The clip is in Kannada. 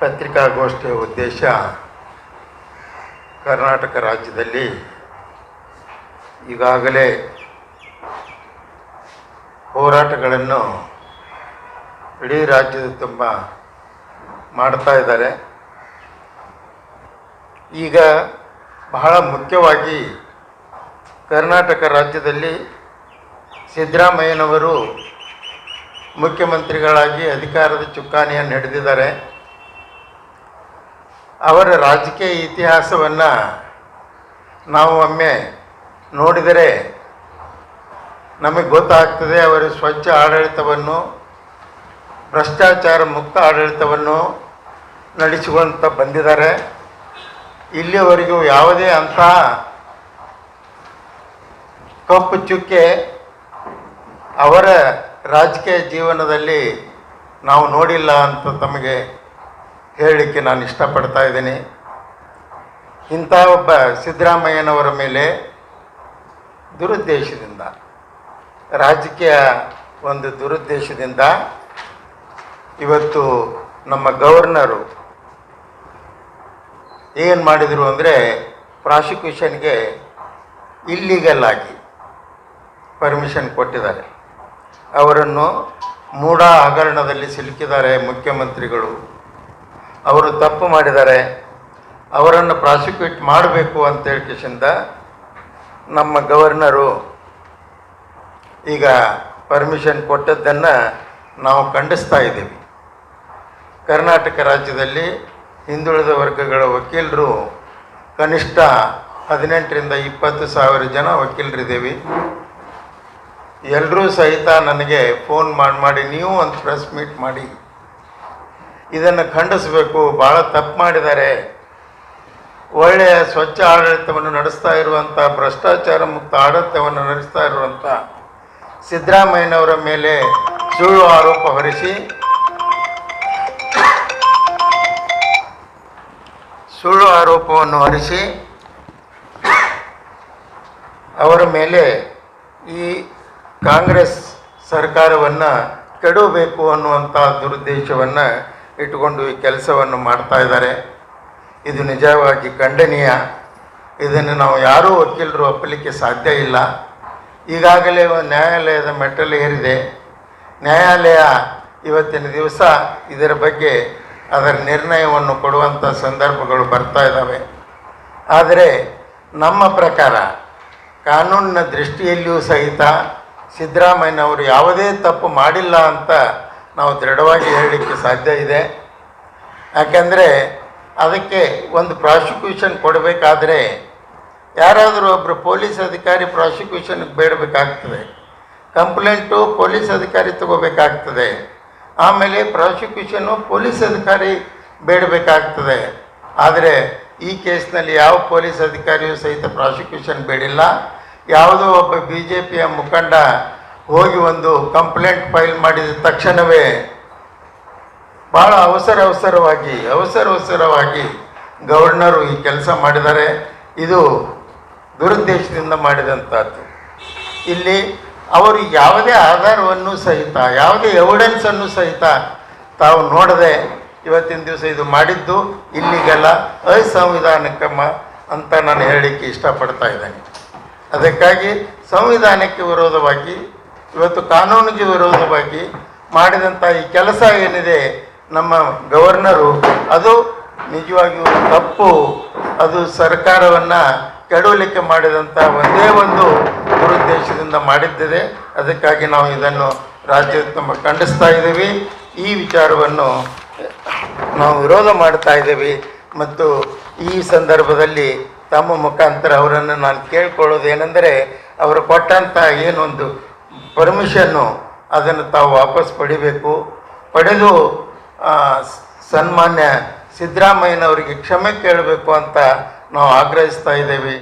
ಪತ್ರಿಕಾಗೋಷ್ಠಿಯ ಉದ್ದೇಶ ಕರ್ನಾಟಕ ರಾಜ್ಯದಲ್ಲಿ ಈಗಾಗಲೇ ಹೋರಾಟಗಳನ್ನು ಇಡೀ ರಾಜ್ಯದ ತುಂಬ ಮಾಡ್ತಾ ಇದ್ದಾರೆ. ಈಗ ಬಹಳ ಮುಖ್ಯವಾಗಿ ಕರ್ನಾಟಕ ರಾಜ್ಯದಲ್ಲಿ ಸಿದ್ದರಾಮಯ್ಯನವರು ಮುಖ್ಯಮಂತ್ರಿಗಳಾಗಿ ಅಧಿಕಾರದ ಚುಕ್ಕಾಣಿಯನ್ನು ಹಿಡಿದಿದ್ದಾರೆ. ಅವರ ರಾಜಕೀಯ ಇತಿಹಾಸವನ್ನು ನಾವು ಒಮ್ಮೆ ನೋಡಿದರೆ ನಮಗೆ ಗೊತ್ತಾಗ್ತದೆ ಅವರ ಸ್ವಚ್ಛ ಆಡಳಿತವನ್ನು, ಭ್ರಷ್ಟಾಚಾರ ಮುಕ್ತ ಆಡಳಿತವನ್ನು ನಡೆಸಿಕೊಂತ ಬಂದಿದ್ದಾರೆ. ಇಲ್ಲಿಯವರೆಗೂ ಯಾವುದೇ ಅಂತಹ ಕಪ್ಪು ಚುಕ್ಕೆ ಅವರ ರಾಜಕೀಯ ಜೀವನದಲ್ಲಿ ನಾವು ನೋಡಿಲ್ಲ ಅಂತ ತಮಗೆ ಹೇಳಲಿಕ್ಕೆ ನಾನು ಇಷ್ಟಪಡ್ತಾ ಇದ್ದೀನಿ. ಇಂಥ ಒಬ್ಬ ಸಿದ್ದರಾಮಯ್ಯನವರ ಮೇಲೆ ದುರುದ್ದೇಶದಿಂದ, ರಾಜಕೀಯ ಒಂದು ದುರುದ್ದೇಶದಿಂದ ಇವತ್ತು ನಮ್ಮ ಗವರ್ನರು ಏನು ಮಾಡಿದರು ಅಂದರೆ ಪ್ರಾಸಿಕ್ಯೂಷನ್ಗೆ ಇಲ್ಲಿಗಲ್ ಆಗಿ ಪರ್ಮಿಷನ್ ಕೊಟ್ಟಿದ್ದಾರೆ. ಅವರನ್ನು ಮೂಢ ಹಗರಣದಲ್ಲಿ ಸಿಲುಕಿದ್ದಾರೆ ಮುಖ್ಯಮಂತ್ರಿಗಳು. ಅವರು ತಪ್ಪು ಮಾಡಿದ್ದಾರೆ, ಅವರನ್ನು ಪ್ರಾಸಿಕ್ಯೂಟ್ ಮಾಡಬೇಕು ಅಂತ ಹೇಳ್ಕಿಸಿಂದ ನಮ್ಮ ಗವರ್ನರು ಈಗ ಪರ್ಮಿಷನ್ ಕೊಟ್ಟದ್ದನ್ನು ನಾವು ಖಂಡಿಸ್ತಾ ಇದ್ದೀವಿ. ಕರ್ನಾಟಕ ರಾಜ್ಯದಲ್ಲಿ ಹಿಂದುಳಿದ ವರ್ಗಗಳ ವಕೀಲರು ಕನಿಷ್ಠ ಹದಿನೆಂಟರಿಂದ ಇಪ್ಪತ್ತು ಸಾವಿರ ಜನ ವಕೀಲರಿದ್ದೀವಿ. ಎಲ್ಲರೂ ಸಹಿತ ನನಗೆ ಫೋನ್ ಮಾಡಿ ಮಾಡಿ, ನೀವು ಒಂದು ಪ್ರೆಸ್ ಮೀಟ್ ಮಾಡಿ. ಇದನ್ನು ಖಂಡಿಸಬೇಕು. ಭಾಳ ತಪ್ಪು ಮಾಡಿದ್ದಾರೆ. ಒಳ್ಳೆಯ ಸ್ವಚ್ಛ ಆಡಳಿತವನ್ನು ನಡೆಸ್ತಾ ಇರುವಂಥ, ಭ್ರಷ್ಟಾಚಾರ ಮುಕ್ತ ಆಡಳಿತವನ್ನು ನಡೆಸ್ತಾ ಇರುವಂಥ ಸಿದ್ದರಾಮಯ್ಯನವರ ಮೇಲೆ ಸುಳ್ಳು ಆರೋಪ ಹೊರಿಸಿ, ಸುಳ್ಳು ಆರೋಪವನ್ನು ಹೊರಿಸಿ ಅವರ ಮೇಲೆ ಈ ಕಾಂಗ್ರೆಸ್ ಸರ್ಕಾರವನ್ನು ಕೆಡಬೇಕು ಅನ್ನುವಂಥ ದುರುದ್ದೇಶವನ್ನು ಇಟ್ಟುಕೊಂಡು ಈ ಕೆಲಸವನ್ನು ಮಾಡ್ತಾ ಇದ್ದಾರೆ. ಇದು ನಿಜವಾಗಿ ಖಂಡನೀಯ. ಇದನ್ನು ನಾವು ಯಾರೂ ವಕೀಲರು ಒಪ್ಪಲಿಕ್ಕೆ ಸಾಧ್ಯ ಇಲ್ಲ. ಈಗಾಗಲೇ ನ್ಯಾಯಾಲಯದ ಮೆಟ್ಟಲು ಏರಿದೆ. ನ್ಯಾಯಾಲಯ ಇವತ್ತಿನ ದಿವಸ ಇದರ ಬಗ್ಗೆ ಅದರ ನಿರ್ಣಯವನ್ನು ಕೊಡುವಂಥ ಸಂದರ್ಭಗಳು ಬರ್ತಾ ಇದ್ದಾವೆ. ಆದರೆ ನಮ್ಮ ಪ್ರಕಾರ ಕಾನೂನಿನ ದೃಷ್ಟಿಯಲ್ಲಿಯೂ ಸಹಿತ ಸಿದ್ದರಾಮಯ್ಯನವರು ಯಾವುದೇ ತಪ್ಪು ಮಾಡಿಲ್ಲ ಅಂತ ನಾವು ದೃಢವಾಗಿ ಹೇಳಲಿಕ್ಕೆ ಸಾಧ್ಯ ಇದೆ. ಯಾಕೆಂದರೆ ಅದಕ್ಕೆ ಒಂದು ಪ್ರಾಸಿಕ್ಯೂಷನ್ ಕೊಡಬೇಕಾದ್ರೆ ಯಾರಾದರೂ ಒಬ್ಬರು ಪೊಲೀಸ್ ಅಧಿಕಾರಿ ಪ್ರಾಸಿಕ್ಯೂಷನ್ಗೆ ಬೇಡಬೇಕಾಗ್ತದೆ. ಕಂಪ್ಲೇಂಟು ಪೊಲೀಸ್ ಅಧಿಕಾರಿ ತಗೋಬೇಕಾಗ್ತದೆ. ಆಮೇಲೆ ಪ್ರಾಸಿಕ್ಯೂಷನ್ನು ಪೊಲೀಸ್ ಅಧಿಕಾರಿ ಬೇಡಬೇಕಾಗ್ತದೆ. ಆದರೆ ಈ ಕೇಸ್ನಲ್ಲಿ ಯಾವ ಪೊಲೀಸ್ ಅಧಿಕಾರಿಯೂ ಸಹಿತ ಪ್ರಾಸಿಕ್ಯೂಷನ್ ಬೇಡಿಲ್ಲ. ಯಾವುದೋ ಒಬ್ಬ ಬಿ ಜೆ ಪಿಯ ಮುಖಂಡ ಹೋಗಿ ಒಂದು ಕಂಪ್ಲೇಂಟ್ ಫೈಲ್ ಮಾಡಿದ ತಕ್ಷಣವೇ ಭಾಳ ಅವಸರ ಅವಸರವಾಗಿ ಅವಸರ ಅವಸರವಾಗಿ ಗವರ್ನರು ಈ ಕೆಲಸ ಮಾಡಿದ್ದಾರೆ. ಇದು ದುರುದ್ದೇಶದಿಂದ ಮಾಡಿದಂಥದ್ದು. ಇಲ್ಲಿ ಅವರು ಯಾವುದೇ ಆಧಾರವನ್ನು ಸಹಿತ, ಯಾವುದೇ ಎವಿಡೆನ್ಸನ್ನು ಸಹಿತ ತಾವು ನೋಡದೆ ಇವತ್ತಿನ ದಿವಸ ಇದು ಮಾಡಿದ್ದು ಇಲ್ಲಿಗೆಲ್ಲ ಅಸಂವಿಧಾನಿಕಮ ಅಂತ ನಾನು ಹೇಳಲಿಕ್ಕೆ ಇಷ್ಟಪಡ್ತಾ ಇದ್ದೇನೆ. ಅದಕ್ಕಾಗಿ ಸಂವಿಧಾನಕ್ಕೆ ವಿರೋಧವಾಗಿ ಇವತ್ತು ಕಾನೂನಿಗೆ ವಿರೋಧವಾಗಿ ಮಾಡಿದಂಥ ಈ ಕೆಲಸ ಏನಿದೆ ನಮ್ಮ ಗವರ್ನರು, ಅದು ನಿಜವಾಗಿಯೂ ತಪ್ಪು. ಅದು ಸರ್ಕಾರವನ್ನು ಕೆಡವಲಿಕ್ಕೆ ಮಾಡಿದಂಥ ಒಂದೇ ಒಂದು ದುರುದ್ದೇಶದಿಂದ ಮಾಡಿದ್ದಿದೆ. ಅದಕ್ಕಾಗಿ ನಾವು ಇದನ್ನು ರಾಜ್ಯದ ತುಂಬ ಖಂಡಿಸ್ತಾ ಇದ್ದೀವಿ. ಈ ವಿಚಾರವನ್ನು ನಾವು ವಿರೋಧ ಮಾಡ್ತಾ ಇದ್ದೀವಿ. ಮತ್ತು ಈ ಸಂದರ್ಭದಲ್ಲಿ ತಮ್ಮ ಮುಖಾಂತರ ಅವರನ್ನು ನಾನು ಕೇಳ್ಕೊಳ್ಳೋದು ಏನೆಂದರೆ, ಅವರು ಕೊಟ್ಟಂಥ ಏನೊಂದು ಪರ್ಮಿಷನ್ನು ಅದನ್ನು ತಾವು ವಾಪಸ್ ಪಡಿಬೇಕು. ಪಡೆದು ಸನ್ಮಾನ್ಯ ಸಿದ್ದರಾಮಯ್ಯನವರಿಗೆ ಕ್ಷಮೆ ಕೇಳಬೇಕು ಅಂತ ನಾವು ಆಗ್ರಹಿಸ್ತಾ ಇದ್ದೇವೆ.